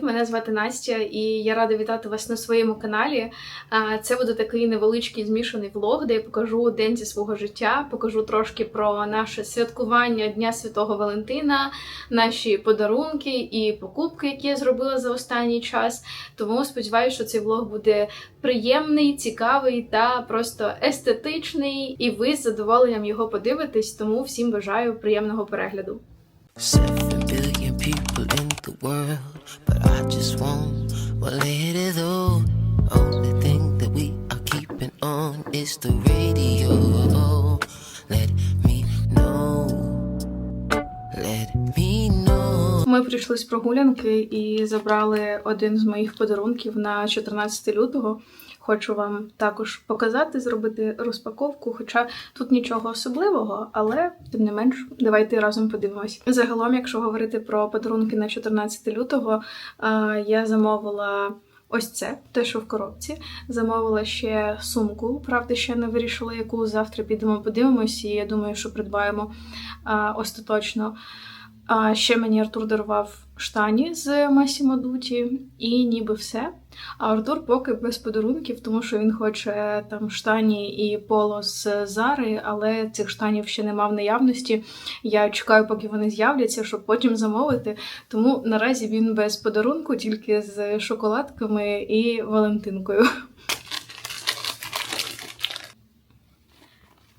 привіт! Мене звати Настя, і я рада вітати вас на своєму каналі. Це буде такий невеличкий змішаний влог, де я покажу день зі свого життя, покажу трошки про наше святкування Дня Святого Валентина, наші подарунки і покупки, які я зробила за останній час. Тому сподіваюся, що цей влог буде приємний, цікавий та просто естетичний, і ви з задоволенням його подивитесь. Тому всім бажаю приємного перегляду. In the world, but I just won't well, let though. Only thing that we are keeping on is the radio. Let me know. Let me know. Ми прийшли з прогулянки і забрали один з моїх подарунків на 14 лютого. Хочу вам також показати, зробити розпаковку, хоча тут нічого особливого, але тим не менш, давайте разом подивимось. Загалом, якщо говорити про подарунки на 14 лютого, я замовила. Ось це, те, що в коробці. Замовила ще сумку. Правда, ще не вирішила, яку завтра підемо подивимось, і я думаю, що придбаємо а, остаточно. А ще мені Артур дарував штані з Масімо Дуті, і ніби все. А Артур поки без подарунків, тому що він хоче там штані і поло з Зари, але цих штанів ще нема в наявності. Я чекаю, поки вони з'являться, щоб потім замовити. Тому наразі він без подарунку, тільки з шоколадками і Валентинкою.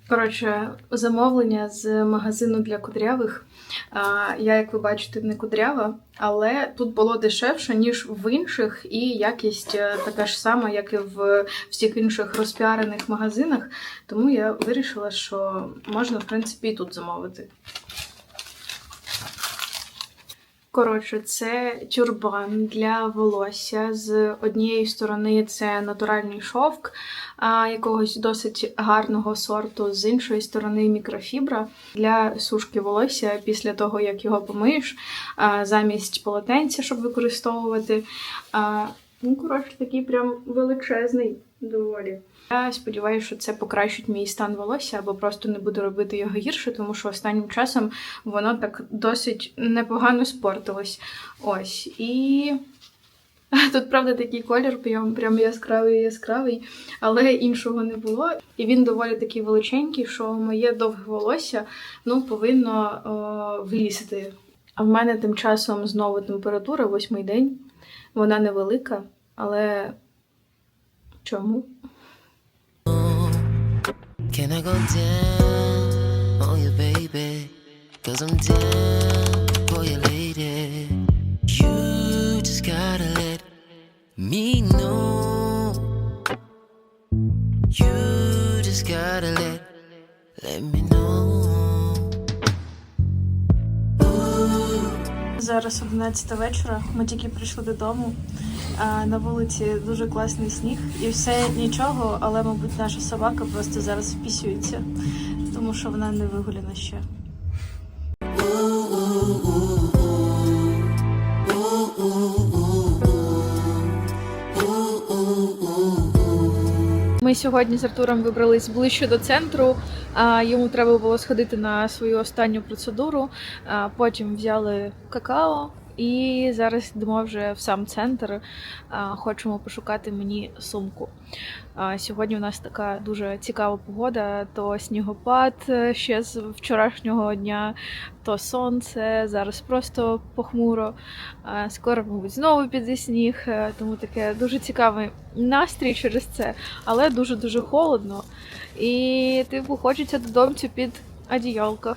Коротше, замовлення з магазину для кудрявих. Я, як ви бачите, не кудрява, але тут було дешевше, ніж в інших, і якість е, така ж сама, як і в всіх інших розпіарених магазинах. Тому я вирішила, що можна, в принципі, і тут замовити. Коротше, це тюрбан для волосся. З однієї сторони це натуральний шовк якогось досить гарного сорту, з іншої сторони мікрофібра для сушки волосся після того, як його помиєш, замість полотенця, щоб використовувати. Ну, коротше, такий прям величезний доволі. Я сподіваюся, що це покращить мій стан волосся або просто не буде робити його гірше, тому що останнім часом воно так досить непогано спортилось. Ось. І тут, правда, такий колір, прям, прям яскравий яскравий, але іншого не було. І він доволі такий величенький, що моє довге волосся ну, повинно о, влізти. А в мене тим часом знову температура, восьмий день. Вона невелика, але чому? Can I go down on you, baby? Cause I'm down for you, lady. You just gotta let me know. You just gotta let, let me know. Зараз 11 вечора. Ми тільки прийшли додому. На вулиці дуже класний сніг, і все нічого, але, мабуть, наша собака просто зараз впісюється, тому що вона не вигуляна ще. Ми сьогодні з Артуром вибрались ближче до центру. Йому треба було сходити на свою останню процедуру. Потім взяли какао. І зараз йдемо вже в сам центр. Хочемо пошукати мені сумку. Сьогодні у нас така дуже цікава погода: то снігопад е, ще з вчорашнього дня, то сонце. Зараз просто похмуро. Скоро, мабуть, знову піде сніг. е, Тому таке дуже цікавий настрій через це, але дуже дуже холодно. І типу хочеться додому під одіялко.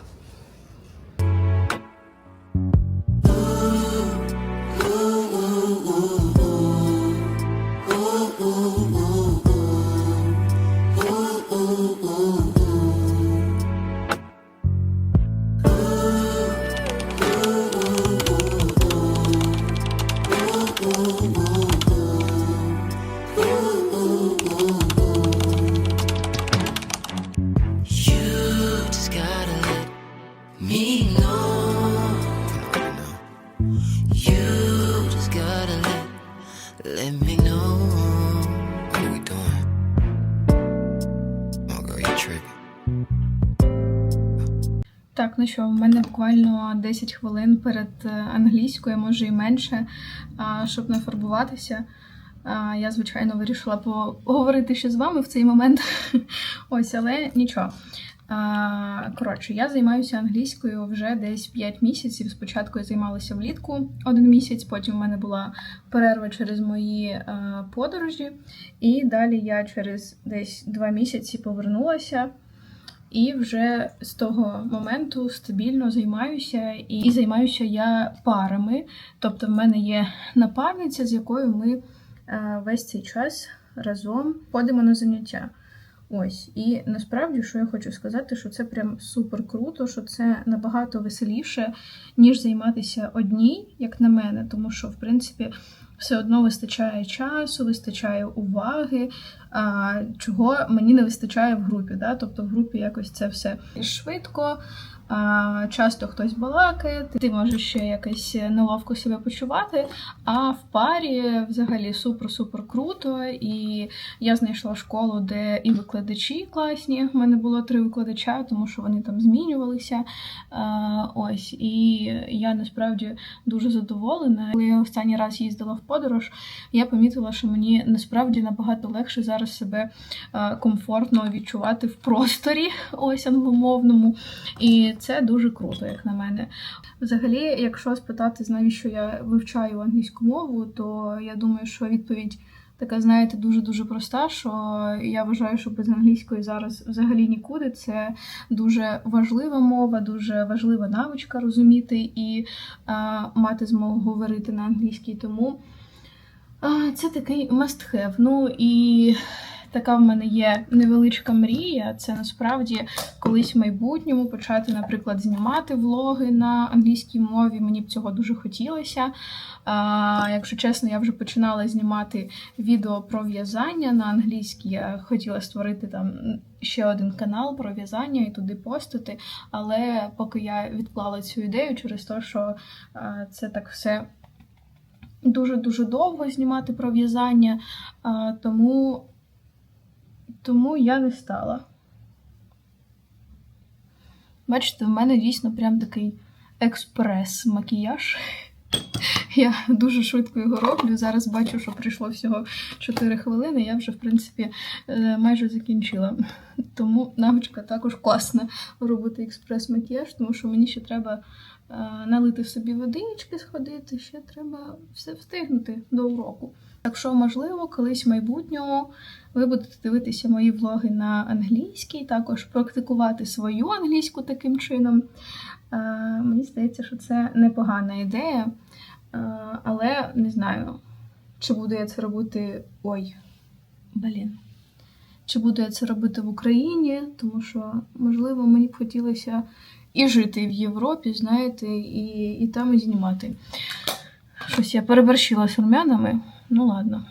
Ну що, в мене буквально 10 хвилин перед е, англійською, може і менше, щоб не фарбуватися. Я, звичайно, вирішила поговорити ще з вами в цей момент. Ось, але нічого. Коротше, я займаюся англійською вже десь 5 місяців. Спочатку я займалася влітку один місяць, потім в мене була перерва через мої е, подорожі, і далі я через десь 2 місяці повернулася. І вже з того моменту стабільно займаюся, і, і займаюся я парами. Тобто, в мене є напарниця, з якою ми е, весь цей час разом ходимо на заняття. Ось, і насправді, що я хочу сказати, що це прям супер круто, що це набагато веселіше, ніж займатися одній, як на мене, тому що, в принципі, все одно вистачає часу, вистачає уваги, чого мені не вистачає в групі. Да? Тобто в групі якось це все швидко. Часто хтось балакає, ти можеш ще якось неловко себе почувати. А в парі взагалі супер-супер круто. І я знайшла школу, де і викладачі класні. У мене було три викладача, тому що вони там змінювалися. Ось, і я насправді дуже задоволена. Коли я останній раз їздила в подорож, я помітила, що мені насправді набагато легше зараз себе комфортно відчувати в просторі, ось англомовному. І це дуже круто, як на мене. Взагалі, якщо спитати, навіщо я вивчаю англійську мову, то я думаю, що відповідь. Така, знаєте, дуже-дуже проста, що я вважаю, що без англійської зараз взагалі нікуди. Це дуже важлива мова, дуже важлива навичка розуміти і а, мати змогу говорити на англійській. Тому а, це такий must have. Ну і така в мене є невеличка мрія. Це насправді колись в майбутньому почати, наприклад, знімати влоги на англійській мові. Мені б цього дуже хотілося. А, якщо чесно, я вже починала знімати відео про в'язання на англійській. Я хотіла створити там ще один канал про в'язання і туди постити. Але поки я відклала цю ідею через те, що це так все дуже-дуже довго знімати про в'язання, тому, тому я не стала. Бачите, в мене дійсно прям такий експрес-макіяж. Я дуже швидко його роблю. Зараз бачу, що прийшло всього 4 хвилини. Я вже, в принципі, е, майже закінчила. Тому навичка також класна робити експрес-макіяж, тому що мені ще треба е, налити собі водички, сходити, ще треба все встигнути до уроку. Так що, можливо, колись в майбутньому ви будете дивитися мої влоги на англійській, також практикувати свою англійську таким чином. Е, Мені здається, що це непогана ідея. Е, Але не знаю, чи буду я це робити. Ой, блін. Чи буду я це робити в Україні, тому що, можливо, мені б хотілося і жити в Європі, знаєте, і, і там і знімати. Щось я переборщила з румянами. Ну ладно.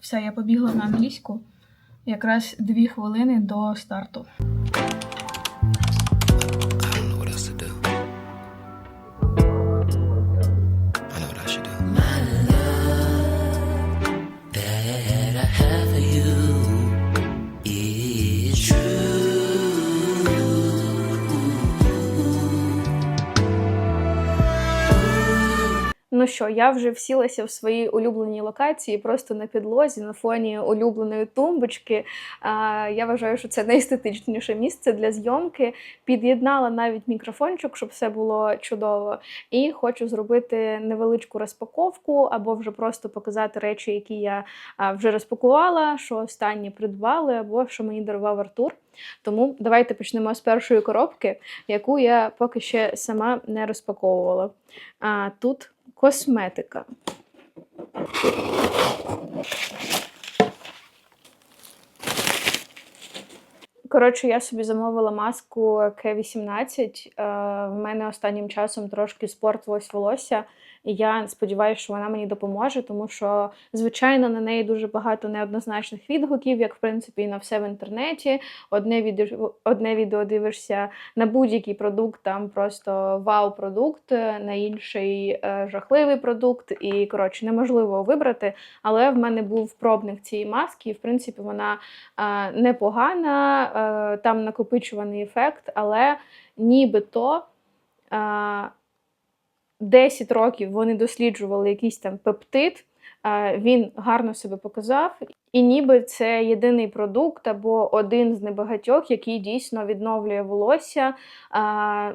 Все, я побігла на англійську. Якраз дві хвилини до старту. Ну що, я вже всілася в своїй улюбленій локації, просто на підлозі, на фоні улюбленої тумбочки. Я вважаю, що це найестетичніше місце для зйомки. Під'єднала навіть мікрофончик, щоб все було чудово. І хочу зробити невеличку розпаковку, або вже просто показати речі, які я вже розпакувала, що останні придбали, або що мені дарував Артур. Тому давайте почнемо з першої коробки, яку я поки ще сама не розпаковувала. А, Тут косметика. Коротше, я собі замовила маску К18. Е, В мене останнім часом трошки спортилось волосся, І я сподіваюся, що вона мені допоможе, тому що, звичайно, на неї дуже багато неоднозначних відгуків, як в принципі і на все в інтернеті. Одне відео, одне відео дивишся на будь-який продукт, там просто вау-продукт, на інший е, жахливий продукт, і коротше неможливо вибрати. Але в мене був пробник цієї маски, і в принципі вона е, непогана, е, там накопичуваний ефект, але нібито. Е, 10 років вони досліджували якийсь там пептид, він гарно себе показав, і ніби це єдиний продукт або один з небагатьох, який дійсно відновлює волосся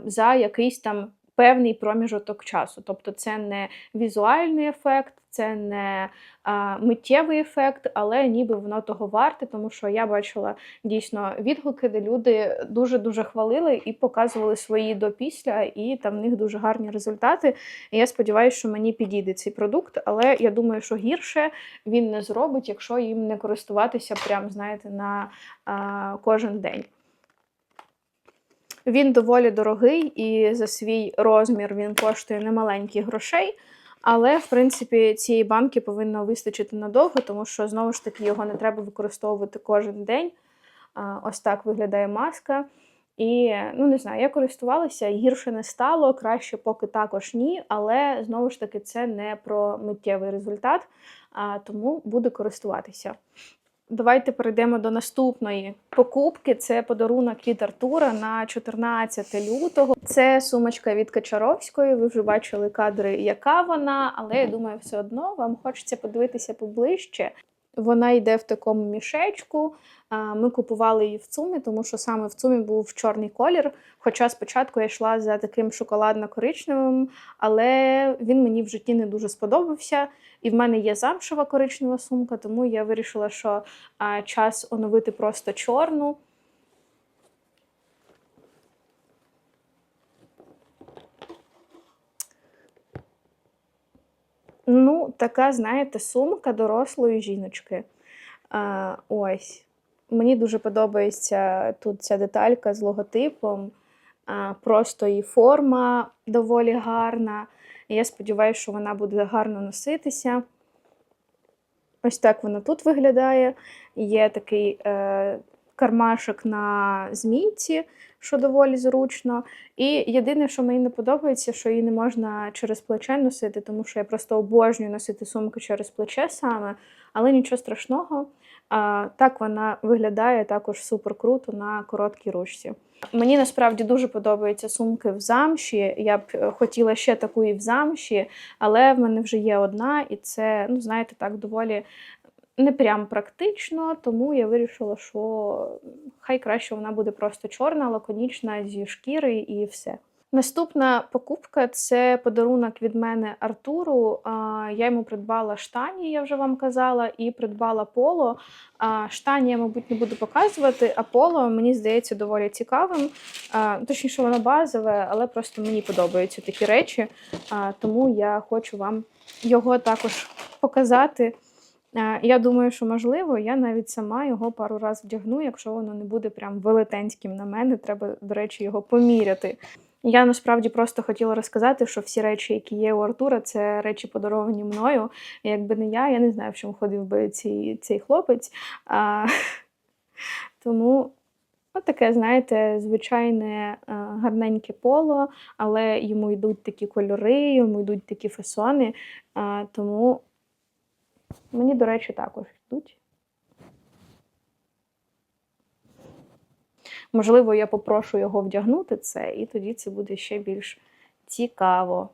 за якийсь там певний проміжок часу. Тобто це не візуальний ефект, це не а, миттєвий ефект, але ніби воно того варте, тому що я бачила дійсно відгуки, де люди дуже-дуже хвалили і показували свої до-після, і там в них дуже гарні результати. І я сподіваюся, що мені підійде цей продукт, але я думаю, що гірше він не зробить, якщо їм не користуватися прям, знаєте, на а, кожен день. Він доволі дорогий і за свій розмір він коштує немаленьких грошей. Але, в принципі, цієї банки повинно вистачити надовго, тому що знову ж таки його не треба використовувати кожен день. Ось так виглядає маска. І ну не знаю, я користувалася, гірше не стало, краще поки також ні. Але знову ж таки, це не про миттєвий результат, тому буду користуватися. Давайте перейдемо до наступної покупки. Це подарунок від Артура на 14 лютого. Це сумочка від Качаровської. Ви вже бачили кадри, яка вона, але я думаю, все одно вам хочеться подивитися поближче. Вона йде в такому мішечку. Ми купували її в ЦУМі, тому що саме в ЦУМі був чорний колір. Хоча спочатку я йшла за таким шоколадно-коричневим, але він мені в житті не дуже сподобався. І в мене є замшева коричнева сумка, тому я вирішила, що час оновити просто чорну. Ну, така, знаєте, сумка дорослої жіночки. А, ось. Мені дуже подобається тут ця деталька з логотипом. А, просто її форма доволі гарна. Я сподіваюся, що вона буде гарно носитися. Ось так вона тут виглядає. Є такий е, кармашок на змійці, що доволі зручно. І єдине, що мені не подобається, що її не можна через плече носити, тому що я просто обожнюю носити сумку через плече саме, але нічого страшного. А, так вона виглядає також супер круто на короткій ручці. Мені насправді дуже подобаються сумки в замші. Я б е, хотіла ще таку і в замші, але в мене вже є одна, і це, ну, знаєте, так доволі не прям практично, тому я вирішила, що хай краще вона буде просто чорна, лаконічна зі шкіри і все. Наступна покупка це подарунок від мене Артуру. Я йому придбала штані, я вже вам казала, і придбала поло. Штані я, мабуть, не буду показувати, а поло мені здається доволі цікавим. Точніше, воно базове, але просто мені подобаються такі речі, тому я хочу вам його також показати. А, Я думаю, що можливо, я навіть сама його пару разів вдягну, якщо воно не буде прям велетенським на мене. Треба, до речі, його поміряти. Я насправді просто хотіла розказати, що всі речі, які є у Артура, це речі подаровані мною. Якби не я, я не знаю, в чому ходив би цей, цей хлопець. А, тому от таке, знаєте, звичайне гарненьке поло, але йому йдуть такі кольори, йому йдуть такі фасони. Тому мені, до речі, також йдуть. Можливо, я попрошу його вдягнути це, і тоді це буде ще більш цікаво.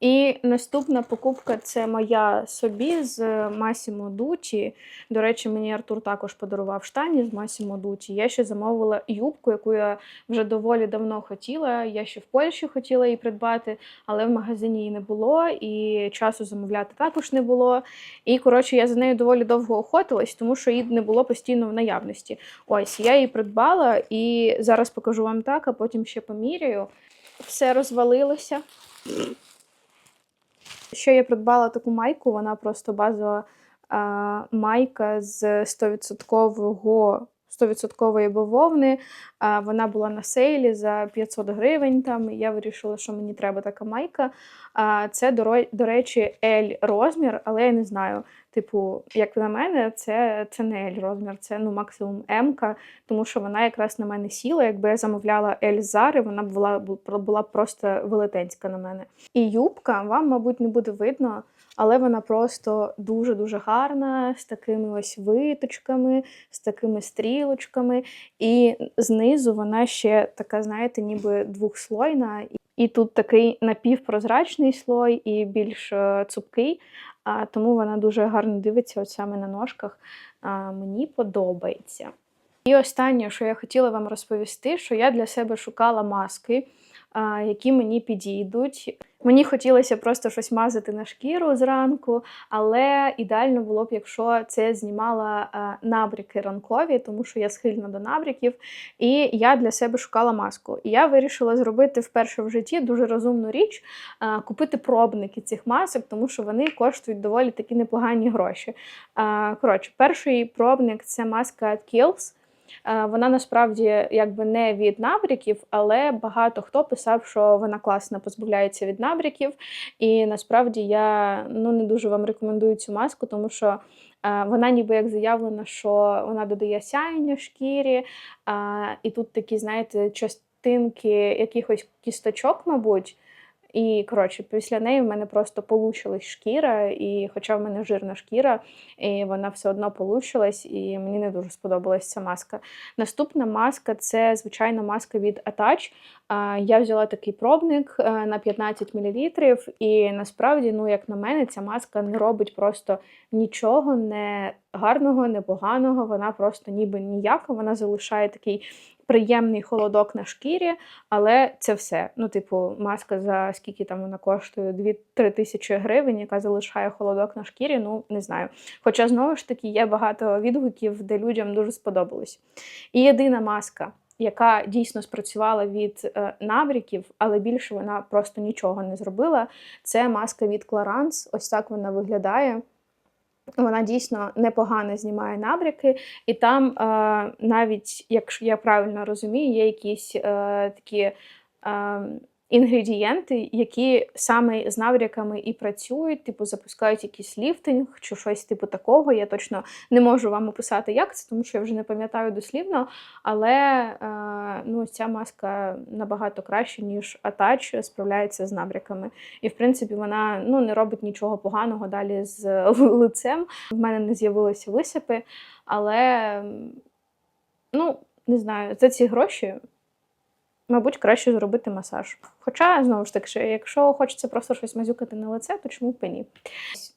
І наступна покупка це моя собі з Massimo Dutti. До речі, мені Артур також подарував штані з Massimo Dutti. Я ще замовила юбку, яку я вже доволі давно хотіла. Я ще в Польщі хотіла її придбати, але в магазині її не було, і часу замовляти також не було. І, коротше, я за нею доволі довго охотилась, тому що її не було постійно в наявності. Ось, я її придбала і зараз покажу вам так, а потім ще поміряю. Все розвалилося. Ще я придбала таку майку, вона просто базова майка з 100%, 100% бавовни. Вона була на сейлі за 500 гривень. Там я вирішила, що мені треба така майка. Це, до, речі, L розмір, але я не знаю. Типу, як на мене, це, це не L розмір, це ну максимум М, тому що вона якраз на мене сіла. Якби я замовляла L зари, вона б була, була просто велетенська на мене. І юбка вам, мабуть, не буде видно, але вона просто дуже-дуже гарна, з такими ось виточками, з такими стрілочками. І знизу вона ще така, знаєте, ніби двохслойна. І тут такий напівпрозрачний слой і більш е, цупкий, а, тому вона дуже гарно дивиться от саме на ножках. А, мені подобається. І останнє, що я хотіла вам розповісти, що я для себе шукала маски, які мені підійдуть. Мені хотілося просто щось мазати на шкіру зранку, але ідеально було б, якщо це знімала а, набряки ранкові, тому що я схильна до набряків. І я для себе шукала маску. І я вирішила зробити вперше в житті дуже розумну річ купити пробники цих масок, тому що вони коштують доволі такі непогані гроші. Коротше, перший пробник це маска. Е, Вона насправді якби не від набряків, але багато хто писав, що вона класно позбавляється від набряків. І насправді я ну не дуже вам рекомендую цю маску, тому що е, вона ніби як заявлено, що вона додає сяєння шкірі, е, і тут такі, знаєте, частинки якихось кісточок, мабуть. І коротше, після неї в мене просто полущилась шкіра, і хоча в мене жирна шкіра, і вона все одно полущилась, і мені не дуже сподобалась ця маска. Наступна маска це звичайна маска від Attach. Я взяла такий пробник е, на 15 мл, і насправді, ну як на мене, ця маска не робить просто нічого не гарного, не поганого. Вона просто ніби ніяка. Вона залишає такий приємний холодок на шкірі, але це все. Ну, типу, маска за скільки там вона коштує 2-3 тисячі гривень, яка залишає холодок на шкірі. Ну не знаю. Хоча знову ж таки є багато відгуків, де людям дуже сподобалось. І єдина маска. Яка дійсно спрацювала від е, набряків, але більше вона просто нічого не зробила. Це маска від Clarins. Ось так вона виглядає. Вона дійсно непогано знімає набряки, і там е, навіть, якщо я правильно розумію, є якісь е, такі е, інгредієнти, які саме з набряками і працюють, типу запускають якийсь ліфтинг чи щось типу такого. Я точно не можу вам описати, як це, тому що я вже не пам'ятаю дослівно. Але е, ну, ця маска набагато краще, ніж Attach справляється з набряками. І в принципі вона ну, не робить нічого поганого далі з лицем. В мене не з'явилися висипи, але ну, не знаю, за ці гроші. Мабуть, краще зробити масаж. Хоча, знову ж таки, якщо хочеться просто щось мазюкати на лице, то чому б і ні?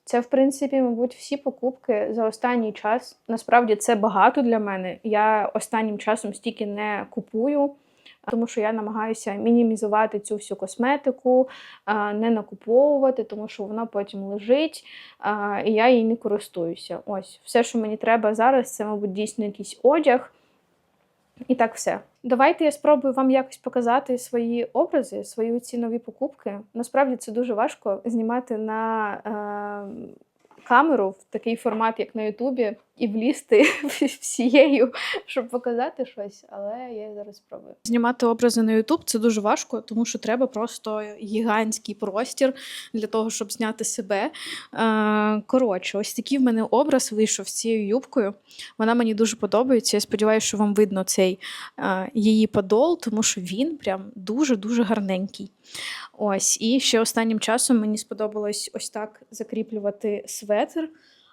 Це, в принципі, мабуть, всі покупки за останній час. Насправді це багато для мене. Я останнім часом стільки не купую, тому що я намагаюся мінімізувати цю всю косметику, не накуповувати, тому що вона потім лежить, і я їй не користуюся. Ось, все, що мені треба зараз, це, мабуть, дійсно якийсь одяг. І так все. Давайте я спробую вам якось показати свої образи, свої ці нові покупки. Насправді це дуже важко знімати на е, камеру в такий формат, як на Ютубі, і влізти всією, щоб показати щось, але я зараз спробую. Знімати образи на Ютуб це дуже важко, тому що треба просто гігантський простір для того, щоб зняти себе. Е, коротше, ось такий в мене образ вийшов з цією юбкою. Вона мені дуже подобається. Я сподіваюся, що вам видно цей е, її подол, тому що він прям дуже-дуже гарненький. Ось, і ще останнім часом мені сподобалось ось так закріплювати светр.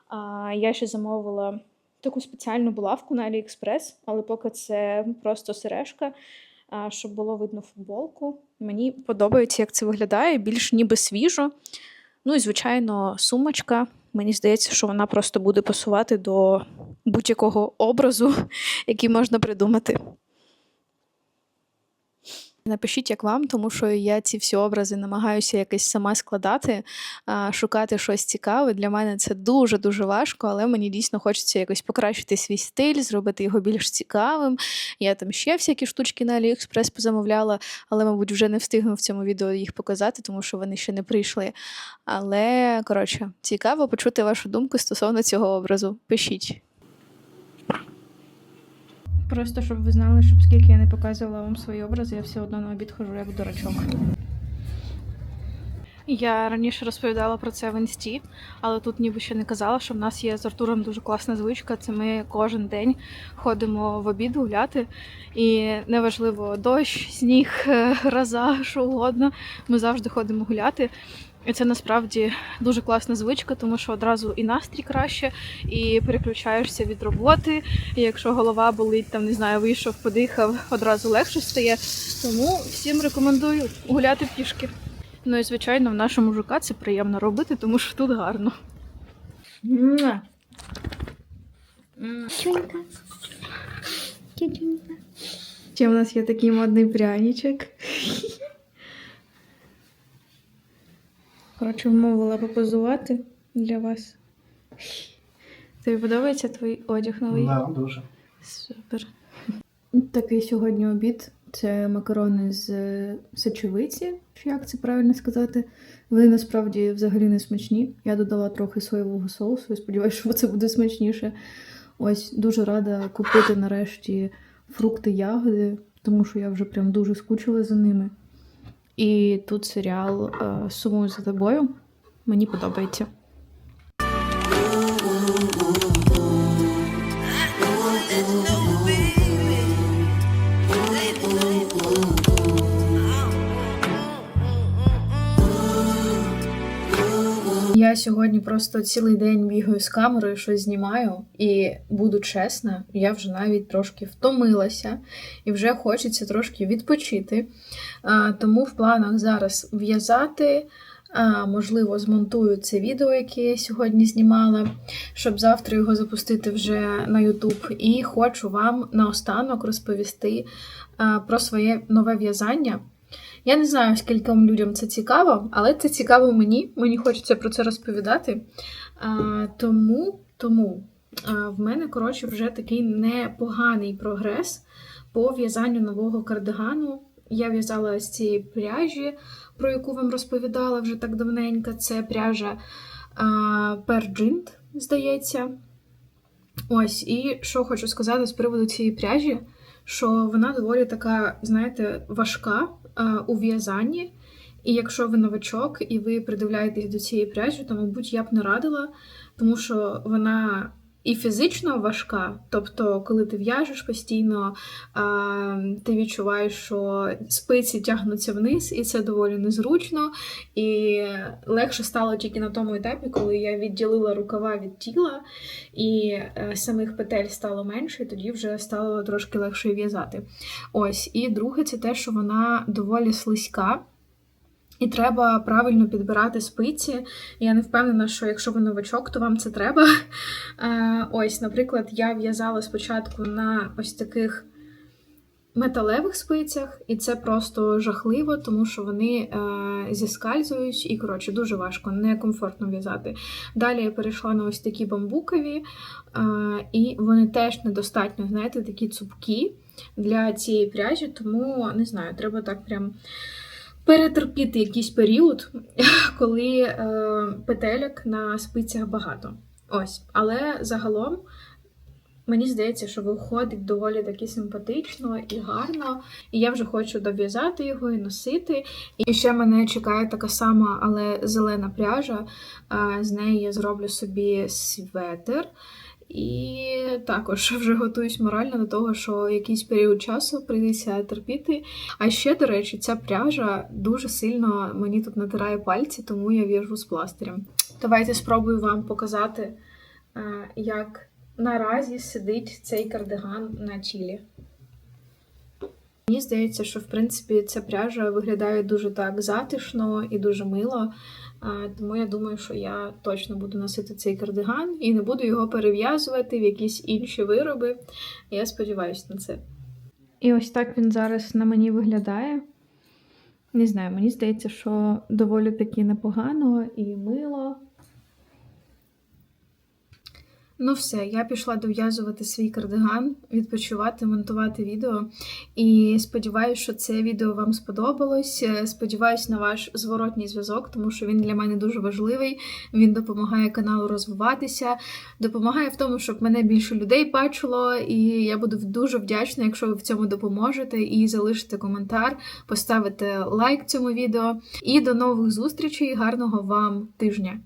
А, я ще замовила таку спеціальну булавку на AliExpress, але поки це просто сережка, щоб було видно футболку. Мені подобається, як це виглядає, більш ніби свіжо. Ну і, звичайно, сумочка. Мені здається, що вона просто буде пасувати до будь-якого образу, який можна придумати. Напишіть, як вам, тому що я ці всі образи намагаюся якось сама складати, шукати щось цікаве. Для мене це дуже-дуже важко, але мені дійсно хочеться якось покращити свій стиль, зробити його більш цікавим. Я там ще всякі штучки на AliExpress позамовляла, але, мабуть, вже не встигну в цьому відео їх показати, тому що вони ще не прийшли. Але, коротше, цікаво почути вашу думку стосовно цього образу. Пишіть. Просто щоб ви знали, щоб скільки я не показувала вам свої образи, я все одно на обід хожу як дурачок. Я раніше розповідала про це в інсті, але тут ніби ще не казала, що в нас є з Артуром дуже класна звичка. Це ми кожен день ходимо в обід гуляти. І неважливо, дощ, сніг, гроза, що угодно. Ми завжди ходимо гуляти. І це насправді дуже класна звичка, тому що одразу і настрій краще, і переключаєшся від роботи. І якщо голова болить, там не знаю, вийшов, подихав, одразу легше стає. Тому всім рекомендую гуляти пішки. Ну і звичайно, в нашому ЖК це приємно робити, тому що тут гарно. Ще в нас є такий модний пряничок. Коротше, вмовила попозувати для вас. Тобі подобається твій одяг новий? Да, дуже. Супер. Такий сьогодні обід. Це макарони з сечовиці, чи як це правильно сказати. Вони насправді взагалі не смачні. Я додала трохи соєвого соусу і сподіваюся, що це буде смачніше. Ось дуже рада купити нарешті фрукти, ягоди, тому що я вже прям дуже скучила за ними. І тут серіал е, Сумую за тобою. Мені подобається. Я сьогодні просто цілий день бігаю з камерою, щось знімаю, і буду чесна, я вже навіть трошки втомилася і вже хочеться трошки відпочити. Тому в планах зараз в'язати. Можливо, змонтую це відео, яке я сьогодні знімала, щоб завтра його запустити вже на YouTube. І хочу вам наостанок розповісти про своє нове в'язання. Я не знаю, скільком людям це цікаво, але це цікаво мені. Мені хочеться про це розповідати. А, тому тому а, в мене, коротше, вже такий непоганий прогрес по в'язанню нового кардигану. Я в'язала з цієї пряжі, про яку вам розповідала вже так давненько. Це пряжа Перджинт, здається. Ось, і що хочу сказати з приводу цієї пряжі, що вона доволі така, знаєте, важка у в'язанні. І якщо ви новачок і ви придивляєтесь до цієї пряжі, то, мабуть, я б не радила, тому що вона і фізично важка. Тобто, коли ти в'яжеш постійно, ти відчуваєш, що спиці тягнуться вниз, і це доволі незручно. І легше стало тільки на тому етапі, коли я відділила рукава від тіла, і е, самих петель стало менше, і тоді вже стало трошки легше в'язати. Ось, і друге, це те, що вона доволі слизька. І треба правильно підбирати спиці. Я не впевнена, що якщо ви новачок, то вам це треба. Е, Ось, наприклад, я в'язала спочатку на ось таких металевих спицях, і це просто жахливо, тому що вони е, зіскальзують і, коротше, дуже важко, некомфортно в'язати. Далі я перейшла на ось такі бамбукові, е, і вони теж недостатньо, знаєте, такі цупкі для цієї пряжі, тому не знаю, треба так прям перетерпіти якийсь період, коли е, петельок на спицях багато. Ось, але загалом. Мені здається, що виходить доволі таки симпатично і гарно, і я вже хочу дов'язати його і носити. І ще мене чекає така сама, але зелена пряжа. А, З неї я зроблю собі светер. І також вже готуюсь морально до того, що якийсь період часу прийдеться терпіти. А ще, до речі, ця пряжа дуже сильно мені тут натирає пальці, тому я в'яжу з пластирем. Давайте спробую вам показати, е, як наразі сидить цей кардиган на тілі. Мені здається, що в принципі ця пряжа виглядає дуже так затишно і дуже мило. Тому я думаю, що я точно буду носити цей кардиган і не буду його перев'язувати в якісь інші вироби. Я сподіваюся на це. І ось так він зараз на мені виглядає. Не знаю, мені здається, що доволі таки непогано і мило. Ну все, я пішла дов'язувати свій кардиган, відпочивати, монтувати відео. І сподіваюся, що це відео вам сподобалось. Е, Сподіваюсь на ваш зворотній зв'язок, тому що він для мене дуже важливий. Він допомагає каналу розвиватися, допомагає в тому, щоб мене більше людей бачило. І я буду дуже вдячна, якщо ви в цьому допоможете і залишите коментар, поставите лайк цьому відео. І до нових зустрічей. Гарного вам тижня!